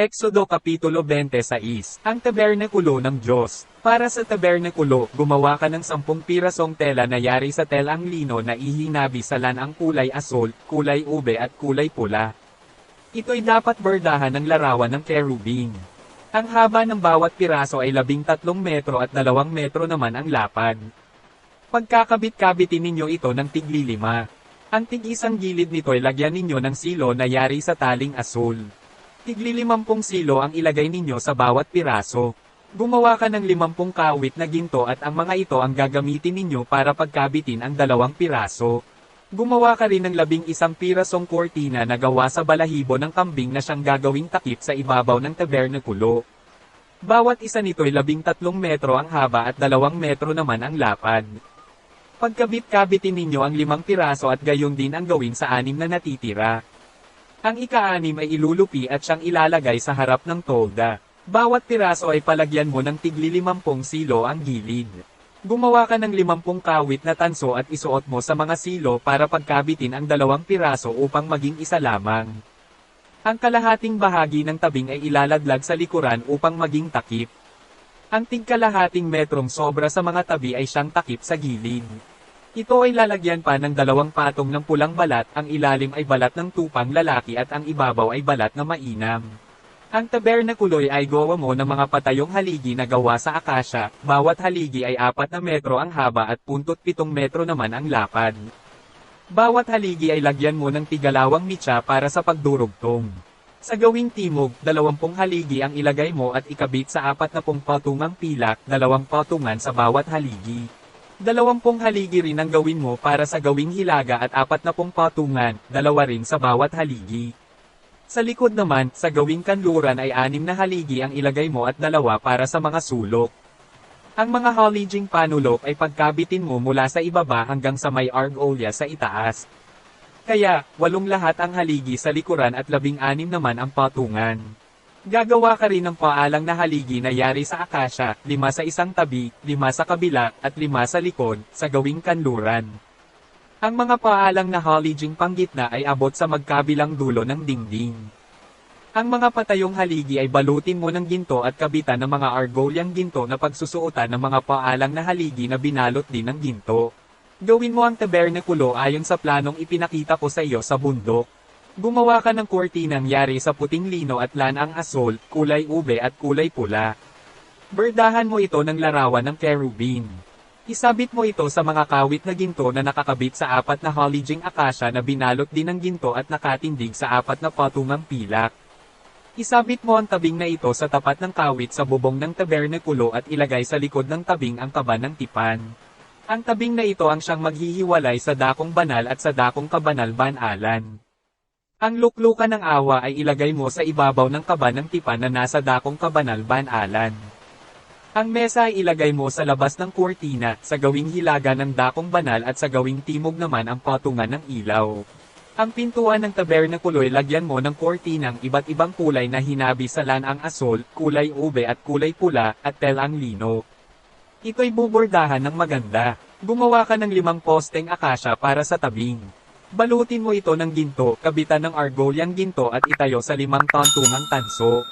Exodo Kapitulo 26 Ang Tabernakulo ng Diyos Para sa tabernakulo, gumawa ka ng sampung pirasong tela na yari sa telang lino na ihinabi sa lanang kulay asol, kulay ube at kulay pula. Ito'y dapat bordahan ng larawan ng kerubing. Ang haba ng bawat piraso ay labing tatlong metro at dalawang metro naman ang lapad. Pagkakabit-kabitin ninyo ito ng tiglilima. Ang tig-isang gilid nito ay lagyan ninyo ng silo na yari sa taling asul. Tiglilimampung silo ang ilagay ninyo sa bawat piraso. Gumawa ka ng limampung kawit na ginto at ang mga ito ang gagamitin ninyo para pagkabitin ang dalawang piraso. Gumawa ka rin ng labing isang pirasong kortina na gawa sa balahibo ng kambing na siyang gagawing takip sa ibabaw ng tabernakulo. Bawat isa nito ay labing tatlong metro ang haba at dalawang metro naman ang lapad. Pagkabit-kabitin ninyo ang limang piraso at gayon din ang gawin sa anim na natitira. Ang ika-anim ay ilulupi at siyang ilalagay sa harap ng tolda. Bawat piraso ay palagyan mo ng tigli limampung silo ang gilid. Gumawa ka ng limampung kawit na tanso at isuot mo sa mga silo para pagkabitin ang dalawang piraso upang maging isa lamang. Ang kalahating bahagi ng tabing ay ilalaglag sa likuran upang maging takip. Ang tigkalahating metrong sobra sa mga tabi ay siyang takip sa gilid. Ito ay lalagyan pa ng dalawang patong ng pulang balat, ang ilalim ay balat ng tupang lalaki at ang ibabaw ay balat na mainam. Ang tabernakuloy ay gawa mo ng mga patayong haligi na gawa sa akasya, bawat haligi ay apat na metro ang haba at puntot pitong metro naman ang lapad. Bawat haligi ay lagyan mo ng tigalawang mitsa para sa pagdurugtong. Sa gawing timog, dalawampung haligi ang ilagay mo at ikabit sa apat na pong patungang pilak, dalawang patungan sa bawat haligi. Dalawampung haligi rin ang gawin mo para sa gawing hilaga at apat na pong patungan, dalawa rin sa bawat haligi. Sa likod naman, sa gawing kanluran ay anim na haligi ang ilagay mo at dalawa para sa mga sulok. Ang mga haliging panulok ay pagkabitin mo mula sa ibaba hanggang sa may argolya sa itaas. Kaya, walong lahat ang haligi sa likuran at labing anim naman ang patungan. Gagawa ka rin ng paalang na haligi na yari sa akasya, lima sa isang tabi, lima sa kabila, at lima sa likod, sa gawing kanluran. Ang mga paalang na haliging panggitna ay abot sa magkabilang dulo ng dingding. Ang mga patayong haligi ay balutin mo ng ginto at kabitan ng mga argolyang ginto na pagsusuotan ng mga paalang na haligi na binalot din ng ginto. Gawin mo ang tabernakulo ayon sa planong ipinakita ko sa iyo sa bundok. Gumawa ka ng kurtinang yari sa puting lino at lanang asol, kulay ube at kulay pula. Berdahan mo ito ng larawan ng kerubin. Isabit mo ito sa mga kawit na ginto na nakakabit sa apat na haliging akasya na binalot din ng ginto at nakatindig sa apat na patungang pilak. Isabit mo ang tabing na ito sa tapat ng kawit sa bubong ng tabernakulo at ilagay sa likod ng tabing ang taba ng tipan. Ang tabing na ito ang siyang maghihiwalay sa dakong banal at sa dakong kabanal banalan. Ang luklukan ng awa ay ilagay mo sa ibabaw ng kaba ng tipan na nasa dakong kabanal banalan. Ang mesa ay ilagay mo sa labas ng kurtina, sa gawing hilaga ng dakong banal at sa gawing timog naman ang patungan ng ilaw. Ang pintuan ng tabernakulo ay lagyan mo ng kurtinang iba't ibang kulay na hinabi sa lanang asol, kulay ube at kulay pula, at telang lino. Ito'y bubordahan ng maganda. Gumawa ka ng limang posteng akasya para sa tabing. Balutin mo ito ng ginto, kabitan ng argolyang ginto at itayo sa limang tantungang tanso.